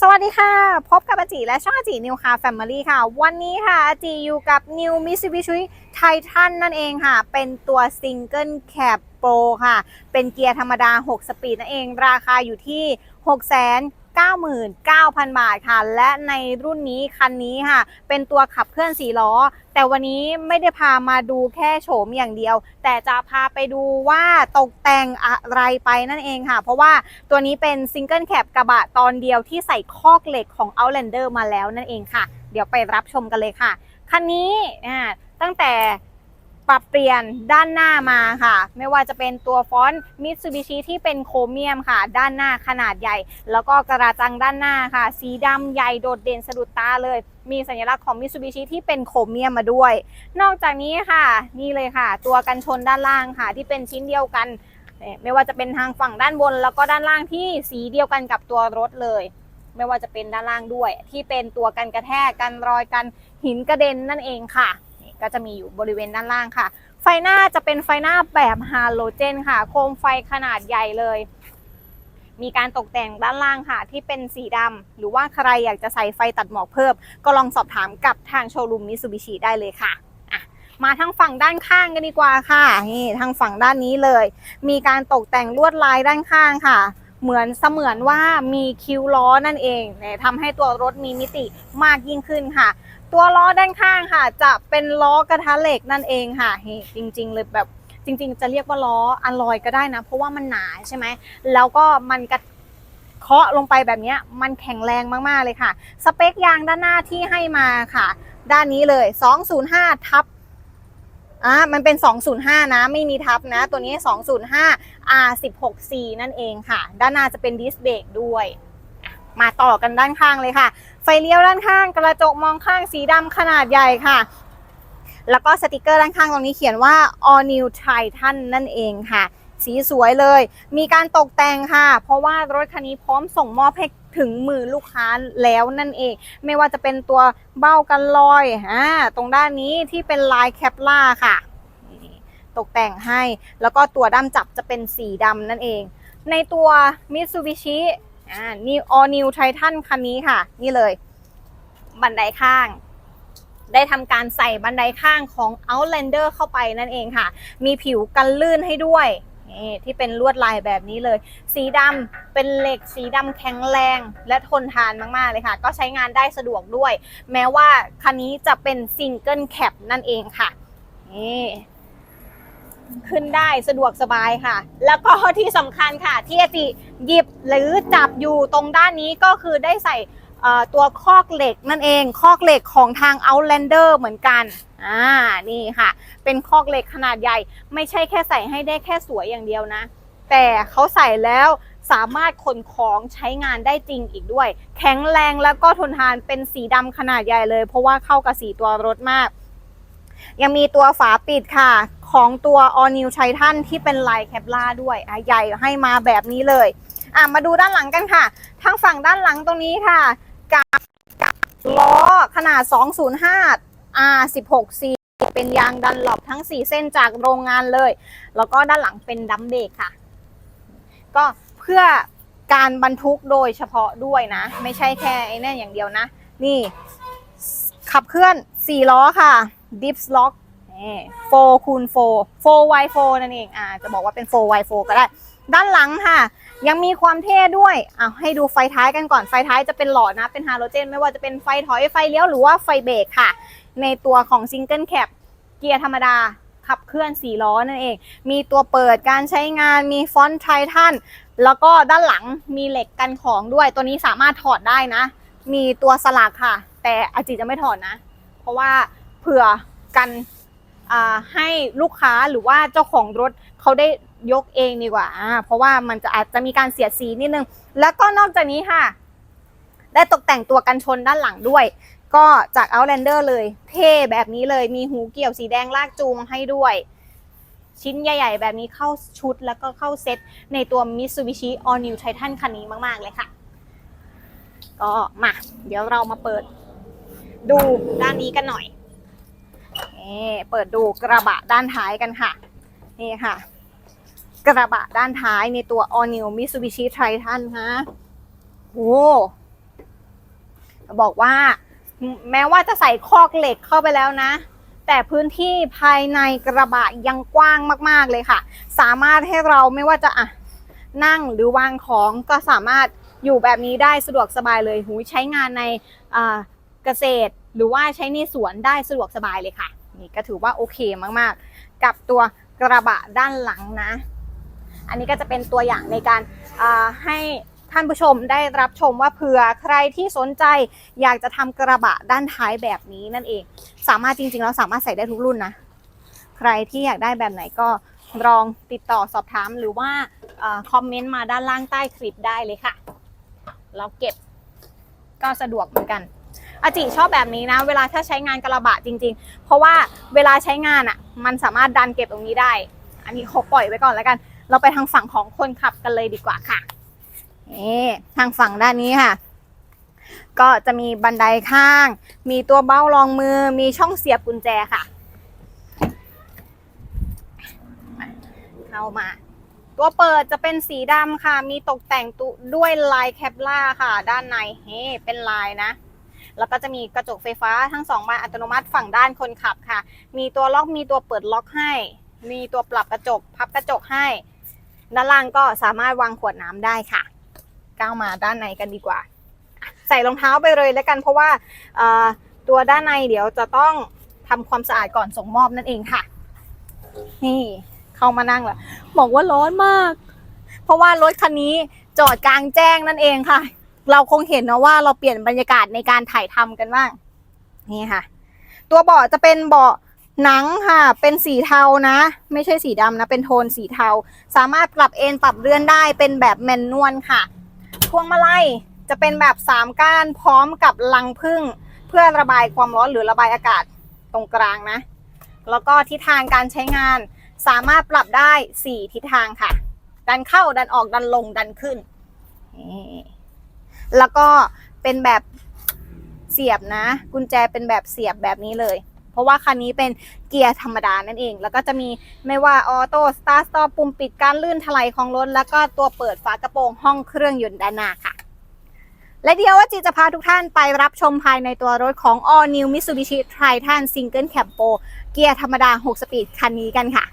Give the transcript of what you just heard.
สวัสดีค่ะ พบกับอาจีและช่องอาจีนิวคาแฟมิลี่ค่ะ วันนี้ค่ะอาจีอยู่กับ New Mitsubishi Titan นั่นเองค่ะ เป็นตัว Single Cab Pro ค่ะ เป็นเกียร์ธรรมดา 6 สปีดนั่นเอง ราคาอยู่ที่ 6 9 9 0 0 0 บาทค่ะ และในรุ่นนี้คันนี้ค่ะ เป็นตัวขับเคลื่อน4ล้อ แต่วันนี้ไม่ได้พามาดูแค่โฉมอย่างเดียว แต่จะพาไปดูว่าตกแต่งอะไรไปนั่นเองค่ะ เพราะว่าตัวนี้เป็นซิงเกิลแคปกระบะตอนเดียวที่ใส่คอกเหล็กของ Outlander มาแล้วนั่นเองค่ะ เดี๋ยวไปรับชมกันเลยค่ะ คันนี้ตั้งแต่ ปรับเปลี่ยนด้านหน้ามาค่ะ ไม่ว่าจะเป็นตัวฟอนต์ Mitsubishi ที่เป็นโครเมียมค่ะ ด้านหน้าขนาดใหญ่ แล้วก็กระจังด้านหน้าค่ะ สีดำใหญ่โดดเด่นสะดุดตาเลย มีสัญลักษณ์ของ Mitsubishi ที่เป็นโครเมียมมาด้วย นอกจากนี้ค่ะ นี่เลยค่ะ ตัวกันชนด้านล่างค่ะ ที่เป็นชิ้นเดียวกัน ไม่ว่าจะเป็นทางฝั่งด้านบน แล้วก็ด้านล่างที่สีเดียวกันกับตัวรถเลยไม่ว่าจะเป็นด้านล่างด้วย ที่เป็นตัวกันกระแทกกันรอยกันหินกระเด็นนั่นเองค่ะ ก็จะมีอยู่บริเวณด้านล่างค่ะ ไฟหน้าจะเป็นไฟหน้าแบบฮาโลเจนค่ะ โคมไฟขนาดใหญ่เลย มีการตกแต่งด้านล่างค่ะ ที่เป็นสีดำหรือว่าใครอยากจะใส่ไฟตัดหมอกเพิ่ม ก็ลองสอบถามกับทางโชว์รูมมิซูบิชิได้เลยค่ะะมาทางฝั่งด้านข้างกันดีกว่าค่ะนี่ทางฝั่งด้านนี้เลย มีการตกแต่งลวดลายด้านข้างค่ะ เหมือนเสมือนว่ามีคิ้วล้อนั่นเองทำให้ตัวรถมีมิติมากยิ่งขึ้นค่ะ ตัวล้อด้านข้างค่ะ จะเป็นล้อกระทะเหล็กนั่นเองค่ะเฮจริง ๆ เลยแบบจริง ๆ จะเรียกว่าล้ออลลอยก็ได้นะ เพราะว่ามันหนาใช่ไหมแล้วก็มันกระเคาะลงไปแบบนี้มันแข็งแรงมาก ๆ เลยค่ะ สเปคยางด้านหน้าที่ให้มาค่ะ ด้านนี้เลย 205 ทับอ่ามันเป็น 205 นะ ไม่มีทับนะ ตัวนี้ 205 R16C นั่นเองค่ะ ด้านหน้าจะเป็นดิสเบรกด้วย มาต่อกันด้านข้างเลยค่ะ ไฟเลี้ยวด้านข้าง กระจกมองข้างสีดำขนาดใหญ่ค่ะ แล้วก็สติกเกอร์ด้านข้างตรงนี้เขียนว่า All New Titan นั่นเองค่ะ สีสวยเลย มีการตกแต่งค่ะ เพราะว่ารถคันนี้พร้อมส่งมอบให้ถึงมือลูกค้าแล้วนั่นเอง ไม่ว่าจะเป็นตัวเบ้ากันลอยอ่าตรงด้านนี้ที่เป็นลายแคปล่าค่ะ ตกแต่งให้ แล้วก็ตัวด้ามจับจะเป็นสีดำนั่นเอง ในตัว Mitsubishi อ่า New All New Titan คันนี้ค่ะ นี่เลย บันไดข้าง ได้ทำการใส่บันไดข้างของ Outlander เข้าไปนั่นเองค่ะ มีผิวกันลื่นให้ด้วยนี่ที่เป็นลวดลายแบบนี้เลย สีดำเป็นเหล็กสีดำแข็งแรง และทนทานมาก ๆ เลยค่ะ ก็ใช้งานได้สะดวกด้วย แม้ว่าคันนี้จะเป็นซิงเกิลแคปนั่นเองค่ะนี่ ขึ้นได้สะดวกสบายค่ะ แล้วก็ที่สำคัญค่ะ ที่อาจิหยิบหรือจับอยู่ตรงด้านนี้ก็คือได้ใส่ตัวคอกเหล็กนั่นเองคอกเหล็กของทาง Outlander เหมือนกันอ่านี่ค่ะ เป็นคอกเหล็กขนาดใหญ่ ไม่ใช่แค่ใส่ให้ได้แค่สวยอย่างเดียวนะ แต่เขาใส่แล้วสามารถขนของใช้งานได้จริงอีกด้วย แข็งแรงแล้วก็ทนทานเป็นสีดำขนาดใหญ่เลย เพราะว่าเข้ากับสีตัวรถมาก ยังมีตัวฝาปิดค่ะ ของตัว All New Titan ที่เป็นลายแคปล่าด้วยอะใหญ่ให้มาแบบนี้เลยอะมาดูด้านหลังกันค่ะ ทางฝั่งด้านหลังตรงนี้ค่ะกับล้อขนาด 205 R16C เป็นยางดันหลบทั้ง 4 เส้นจากโรงงานเลย แล้วก็ด้านหลังเป็นดัมเบรกค่ะ ก็เพื่อการบรรทุกโดยเฉพาะด้วยนะ ไม่ใช่แค่ไอ้นั่นอย่างเดียวนะ นี่ขับเคลื่อน 4 ล้อค่ะดิฟส์ล็อก 4คูณ4 4 y 4นั่นเองอ่าจะบอกว่าเป็น4 y 4ก็ได้ ด้านหลังค่ะ ยังมีความเท่ด้วยอะให้ดูไฟท้ายกันก่อนไฟท้ายจะเป็นหลอดนะ เป็นฮาโลเจน ไม่ว่าจะเป็นไฟถอยไฟเลี้ยวหรือว่าไฟเบรกค่ะ ในตัวของซิงเกิลแคปเกียร์ธรรมดาขับเคลื่อน4ล้อนั่นเอง มีตัวเปิดการใช้งาน มีฟอนต์ไททัน แล้วก็ด้านหลังมีเหล็กกันของด้วย ตัวนี้สามารถถอดได้นะ มีตัวสลักค่ะ แต่อาจิจะไม่ถอดนะ เพราะว่าเผื่อกัน ให้ลูกค้าหรือว่าเจ้าของรถเขาได้ยกเองดีกว่า เพราะว่ามันจะอาจจะมีการเสียดสีนิดนึง แล้วก็นอกจากนี้ค่ะ ได้ตกแต่งตัวกันชนด้านหลังด้วย ก็จาก Outlander เลย เท่แบบนี้เลย มีหูเกี่ยวสีแดงลากจูงให้ด้วย ชิ้นใหญ่ ๆ แบบนี้เข้าชุดแล้วก็เข้าเซ็ตในตัว Mitsubishi All New Titan คันนี้มาก ๆ เลยค่ะ ก็มา เดี๋ยวเรามาเปิด ดูด้านนี้กันหน่อย นี่เปิดดูกระบะด้านท้ายกันค่ะ นี่ค่ะ กระบะด้านท้ายในตัว All New Mitsubishi Triton ฮะโอ้บอกว่าแม้ว่าจะใส่คอกเหล็กเข้าไปแล้วนะ แต่พื้นที่ภายในกระบะยังกว้างมาก ๆ เลยค่ะ สามารถให้เราไม่ว่าจะอะนั่งหรือวางของก็สามารถอยู่แบบนี้ได้สะดวกสบายเลยหูใช้งานในเกษตร หรือว่าใช้ในสวนได้สะดวกสบายเลยค่ะ นี่ก็ถือว่าโอเคมากๆ กับตัวกระบะด้านหลังนะ อันนี้ก็จะเป็นตัวอย่างในการให้ท่านผู้ชมได้รับชมว่าเผื่อใครที่สนใจอยากจะทำกระบะด้านท้ายแบบนี้นั่นเอง สามารถจริงๆแล้วสามารถใส่ได้ทุกรุ่นนะ ใครที่อยากได้แบบไหนก็ลองติดต่อสอบถามหรือว่าอคอมเมนต์มาด้านล่างใต้คลิปได้เลยค่ะ เราเก็บก็สะดวกเหมือนกัน อาจิชอบแบบนี้นะ เวลาถ้าใช้งานกระบะจริง ๆ เพราะว่าเวลาใช้งานอะ มันสามารถดันเก็บตรงนี้ได้ อันนี้เขาปล่อยไว้ก่อนแล้วกัน เราไปทางฝั่งของคนขับกันเลยดีกว่าค่ะนี่ทางฝั่งด้านนี้ค่ะ ก็จะมีบันไดข้าง มีตัวเบ้ารองมือ มีช่องเสียบกุญแจค่ะ เข้ามาตัวเปิดจะเป็นสีดำค่ะ มีตกแต่งตุด้วยลายแคปล่าค่ะ ด้านในเฮ้เป็นลายนะ แล้วก็จะมีกระจกไฟฟ้าทั้งสองบานอัตโนมัติฝั่งด้านคนขับค่ะ มีตัวล็อกมีตัวเปิดล็อกให้ มีตัวปรับกระจกพับกระจกให้ ด้านล่างก็สามารถวางขวดน้ำได้ค่ะก้าวมาด้านในกันดีกว่า ใส่รองเท้าไปเลยแล้วกันเพราะว่าตัวด้านในเดี๋ยวจะต้องทำความสะอาดก่อนส่งมอบนั่นเองค่ะ นี่เข้ามานั่งแล้วบอกว่าร้อนมาก เพราะว่ารถคันนี้จอดกลางแจ้งนั่นเองค่ะ เราคงเห็นนะว่าเราเปลี่ยนบรรยากาศในการถ่ายทำกันบ้างนี่ค่ะ ตัวเบาะจะเป็นเบาะหนังค่ะ เป็นสีเทานะ ไม่ใช่สีดำนะ เป็นโทนสีเทา สามารถปรับเอนปรับเลื่อนได้เป็นแบบแมนนวลค่ะ พวงมาลัยจะเป็นแบบ3ก้านพร้อมกับลังพึ่ง เพื่อระบายความร้อนหรือระบายอากาศตรงกลางนะ แล้วก็ทิศทางการใช้งานสามารถปรับได้ 4 ทิศทางค่ะ ดันเข้าดันออกดันลงดันขึ้นนี่ แล้วก็เป็นแบบเสียบนะ กุญแจเป็นแบบเสียบแบบนี้เลย เพราะว่าคันนี้เป็นเกียร์ธรรมดานั่นเอง แล้วก็จะมีไม่ว่าออโต้สตาร์ทสตอปปุ่มปิดการลื่นถลายของรถแล้วก็ตัวเปิดฝากระโปรงห้องเครื่องยนต์ด้านหน้าค่ะและเดี๋ยวว่าจีจะพาทุกท่านไปรับชมภายในตัวรถของ All New Mitsubishi Triton Single Cab Pro เกียร์ธรรมดา 6 สปีดคันนี้กันค่ะ